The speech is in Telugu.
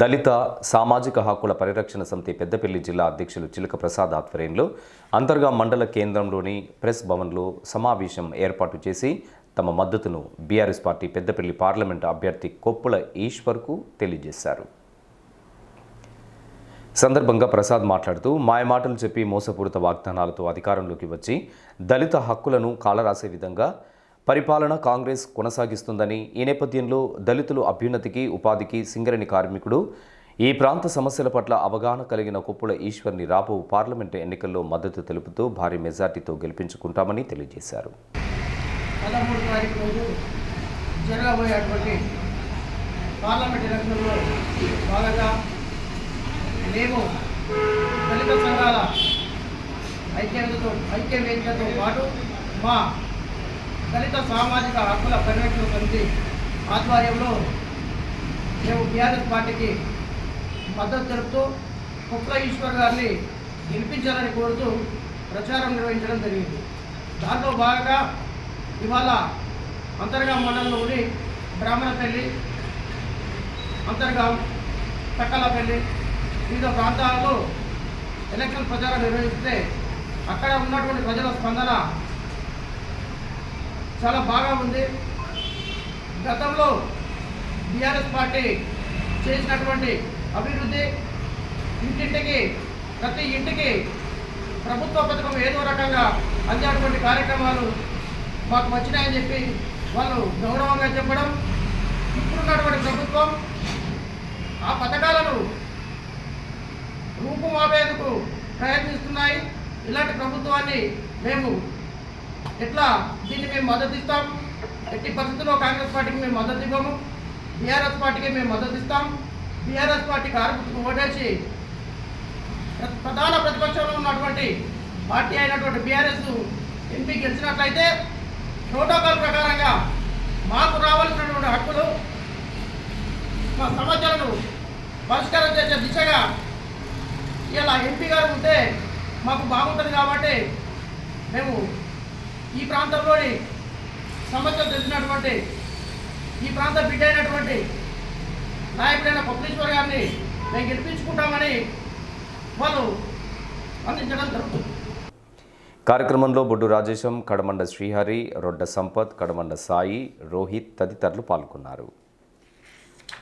దళిత సామాజిక హక్కుల పరిరక్షణ సమితి పెద్దపల్లి జిల్లా అధ్యక్షులు చిలక ప్రసాద్ ఆధ్వర్యంలో అంతర్గా మండల కేంద్రంలోని ప్రెస్ భవన్లో సమావేశం ఏర్పాటు చేసి తమ మద్దతును బీఆర్ఎస్ పార్టీ పెద్దపల్లి పార్లమెంటు అభ్యర్థి కొప్పుల ఈశ్వర్కు తెలియజేశారు. సందర్భంగా ప్రసాద్ మాట్లాడుతూ మాయమాటలు చెప్పి మోసపూరిత వాగ్దానాలతో అధికారంలోకి వచ్చి దళిత హక్కులను కాలరాసే విధంగా పరిపాలన కాంగ్రెస్ కొనసాగిస్తుందని ఈ నేపథ్యంలో దళితులు అభ్యున్నతికి ఉపాధికి సింగరేణి కార్మికుడు. ఈ ప్రాంత సమస్యల పట్ల అవగాహన కలిగిన కుప్పుల ఈశ్వర్ని రాబో పార్లమెంటు ఎన్నికల్లో మద్దతు తెలుపుతూ భారీ మెజార్టీతో గెలిపించుకుంటామని తెలియజేశారు. పార్లమెంట్ భాగంగా మేము దళిత సంఘాల ఐక్యతతో ఐక్య వేదికతో పాటు మా దళిత సామాజిక హక్కుల పరిరక్షణ సమితి ఆధ్వర్యంలో మేము బీఆర్ఎస్ పార్టీకి మద్దతు తెలుపుతూ కుక్ల ఈశ్వర్ గారిని గెలిపించాలని కోరుతూ ప్రచారం నిర్వహించడం జరిగింది. దాంట్లో భాగంగా ఇవాళ అంతర్గా మండలంలోని బ్రాహ్మణపల్లి అంతర్గా తక్కలపల్లి వివిధ ప్రాంతాలలో ఎలక్షన్ ప్రచారం నిర్వహిస్తే అక్కడ ఉన్నటువంటి ప్రజల స్పందన చాలా బాగా ఉంది. గతంలో బీఆర్ఎస్ పార్టీ చేసినటువంటి అభివృద్ధి ఇంటింటికి ప్రతి ఇంటికి ప్రభుత్వ పథకం ఏదో రకంగా అందేటువంటి కార్యక్రమాలు మాకు వచ్చినాయని చెప్పి వాళ్ళు గౌరవంగా చెప్పడం ఇప్పుడున్నటువంటి ప్రభుత్వం ఆ పథకాలను రూపుమాపేందుకు ప్రయత్నిస్తున్నాయి. ఇలాంటి ప్రభుత్వాన్ని మేము ఎట్లా? దీన్ని మేము మద్దతు ఇస్తాం. ఎట్టి పరిస్థితుల్లో కాంగ్రెస్ పార్టీకి మేము మద్దతు ఇవ్వము. బీఆర్ఎస్ పార్టీకి మేము మద్దతు ఇస్తాం. బీఆర్ఎస్ పార్టీ కార్మికులకు ఓటేసి ప్ర- ప్రధాన ప్రతిపక్షంలో ఉన్నటువంటి పార్టీ అయినటువంటి బీఆర్ఎస్ ఎంపీ గెలిచినట్లయితే ప్రోటోకాల్ ప్రకారంగా మాకు రావాల్సినటువంటి హక్కులు మా సమస్యలను పరిష్కారం చేసే దిశగా ఇలా ఎంపీ గారు ఉంటే మాకు బాగుంటుంది కాబట్టి మేము ఈ ప్రాంతంలోని సమస్యలు తెలిసినటువంటి ఈ ప్రాంత బిడ్డ అయినటువంటి నాయకుడైన కొప్పేశ్వర్ గారిని మేము గెలిపించుకుంటామని వాళ్ళు అందించడం జరుగుతుంది. కార్యక్రమంలో బొడ్డు రాజేశం కడమండ శ్రీహరి రొడ్డ సంపత్ కడమండ సాయి రోహిత్ తదితరులు పాల్గొన్నారు.